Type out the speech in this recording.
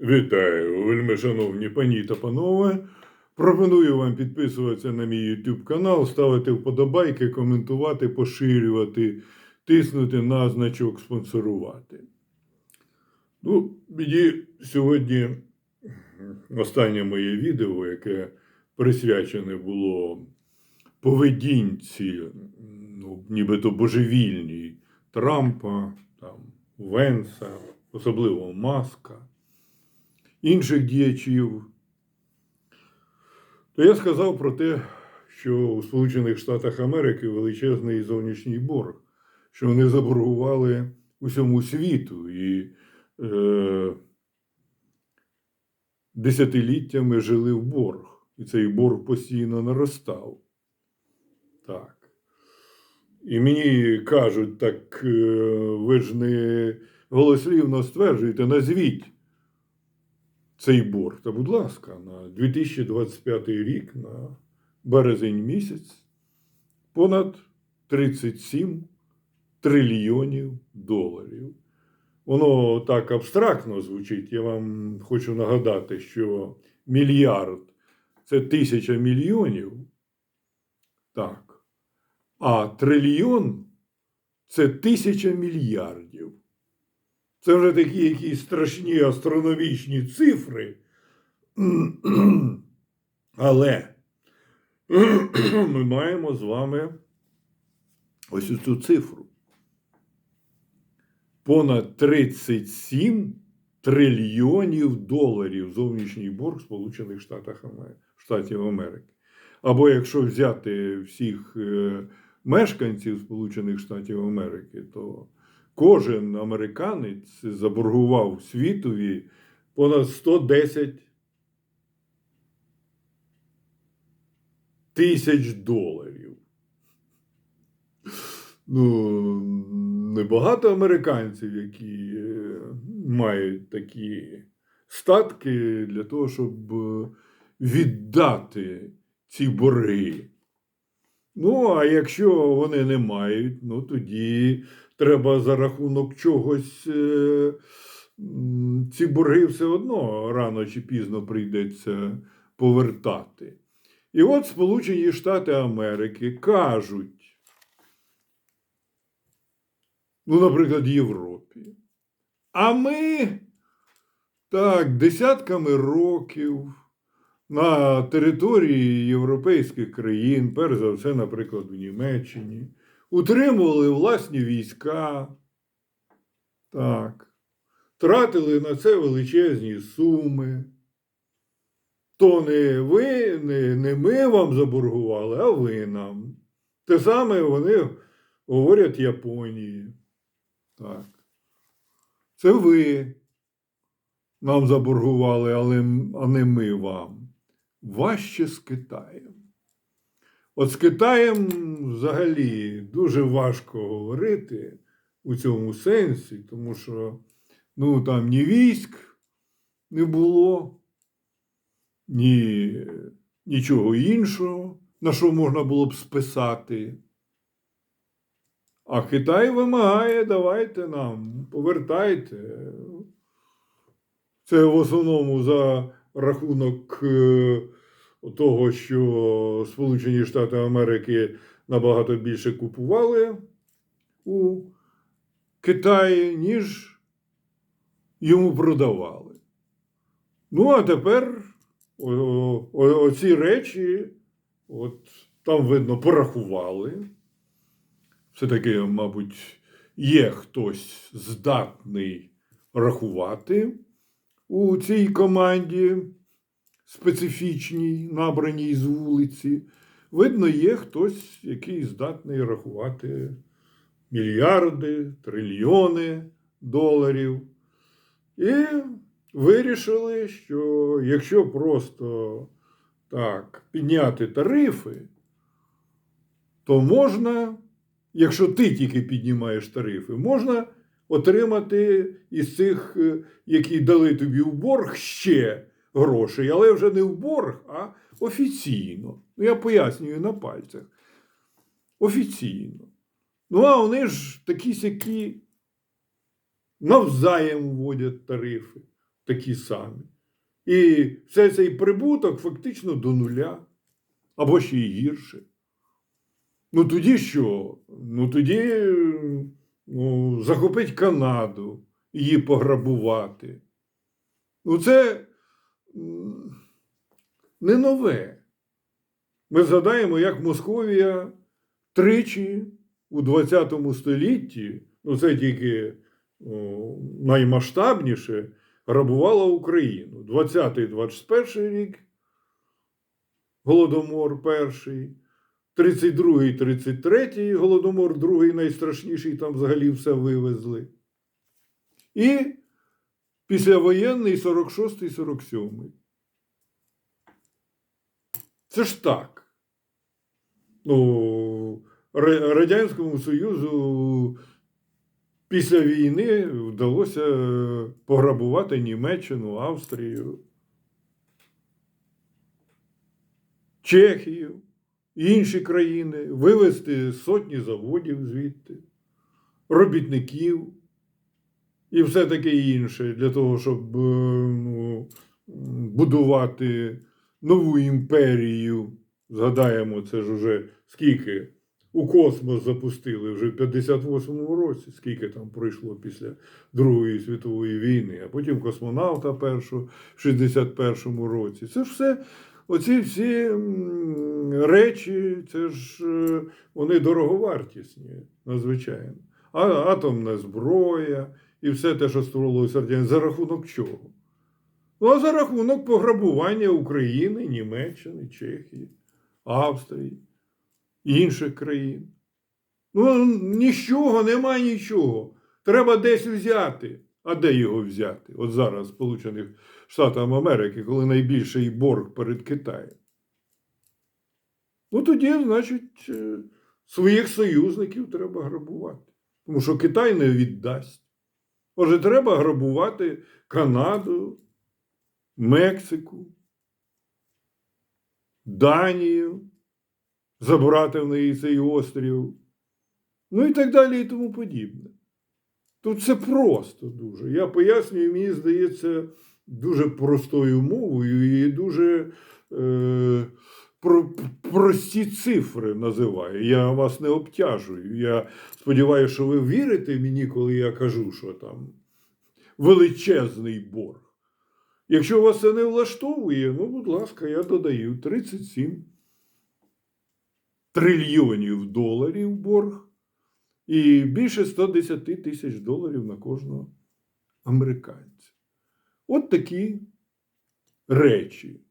Вітаю, вельми шановні пані та панове. Пропоную вам підписуватися на мій YouTube канал, ставити вподобайки, коментувати, поширювати, тиснути на значок спонсорувати. Ну, мені сьогодні останнє моє відео, яке присвячене було поведінці, ну, нібито божевільній Трампа, там, Венса, особливо Маска інших діячів, то я сказав про те, що у Сполучених Штатах Америки величезний зовнішній борг, що вони заборгували усьому світу і е, десятиліттями жили в борг. І цей борг постійно наростав. Так. І мені кажуть, так е, ви ж не голослівно стверджуєте, назвіть цей борг. Та, будь ласка, на 2025 рік, на березень місяць, понад 37 трильйонів доларів. Воно так абстрактно звучить. Я вам хочу нагадати, що мільярд це тисяча мільйонів. Так. А трильйон це тисяча мільярдів. Це вже такі якісь страшні астрономічні цифри. Але ми маємо з вами ось цю цифру. Понад 37 трильйонів доларів зовнішній борг Сполучених Штатів Америки. Або якщо взяти всіх е, мешканців Сполучених Штатів Америки, то кожен американець заборгував світові понад 110 тисяч доларів. Ну, небагато американців, які е, мають такі статки для того, щоб е, віддати ці борги. Ну, а якщо вони не мають, ну тоді треба за рахунок чогось е, ці борги все одно рано чи пізно прийдеться повертати. І от Сполучені Штати Америки кажуть, ну, наприклад, Європі. А ми так десятками років на території європейських країн, перш за все, наприклад, в Німеччині, утримували власні війська, так, тратили на це величезні суми. То не ви, не, не ми вам заборгували, а ви нам. Те саме вони говорять Японії. Так. Це ви нам заборгували, але а не ми вам. Важче з Китаєм. От з Китаєм взагалі дуже важко говорити у цьому сенсі, тому що ну, там ні військ не було, ні нічого іншого, на що можна було б списати. А Китай вимагає, давайте нам, повертайте. Це в основному за рахунок е, того, що Сполучені Штати Америки набагато більше купували у Китаї, ніж йому продавали. Ну, а тепер о, о, оці речі, от там, видно, порахували. Все-таки, мабуть, є хтось здатний рахувати у цій команді специфічній, набраній з вулиці. Видно, є хтось, який здатний рахувати мільярди, трильйони доларів. І вирішили, що якщо просто так підняти тарифи, то можна, якщо ти тільки піднімаєш тарифи, можна отримати із цих, е, які дали тобі в борг, ще грошей, але вже не в борг, а офіційно. Ну, я пояснюю на пальцях. Офіційно. Ну, а вони ж такі сякі навзаєм вводять тарифи. такі самі. І все цей прибуток фактично до нуля, або ще й гірше. Ну тоді що? Ну тоді ну, захопить Канаду, її пограбувати. Ну, це не нове. Ми згадаємо, як Московія тричі у ХХ столітті, ну це тільки о, наймасштабніше, грабувала Україну. 20-21 рік, Голодомор перший, 32-й, 33-й Голодомор, другий найстрашніший, там взагалі все вивезли. І післявоєнний 46-й, 47-й. Це ж так. Ну, Радянському Союзу після війни вдалося е, пограбувати Німеччину, Австрію, Чехію, інші країни, вивезти сотні заводів звідти, робітників і все таке інше для того, щоб е, ну, будувати нову імперію. Згадаємо, це ж уже скільки у космос запустили вже в 58-му році, скільки там пройшло після Другої світової війни, а потім космонавта першого в 61-му році. Це ж все, оці всі речі, це ж е, вони дороговартісні, надзвичайно. А атомна зброя і все те, що створилося радянською, за рахунок чого? Ну, за рахунок пограбування України, Німеччини, Чехії, Австрії, інших країн. Ну, нічого, нема нічого. Треба десь взяти. А де його взяти? От зараз, Сполучених Штатах Америки, коли найбільший борг перед Китаєм. Ну, тоді, значить, е, своїх союзників треба грабувати. Тому що Китай не віддасть. Отже, треба грабувати Канаду, Мексику, Данію, забрати в неї цей острів, ну і так далі і тому подібне. Тут все просто дуже. Я пояснюю, мені здається, дуже простою мовою і дуже е, прості цифри називаю. Я вас не обтяжую. Я сподіваюся, що ви вірите мені, коли я кажу, що там величезний борг. Якщо вас це не влаштовує, ну, будь ласка, я додаю 37 трильйонів доларів борг і більше 110 тисяч доларів на кожного американця. От такі речі.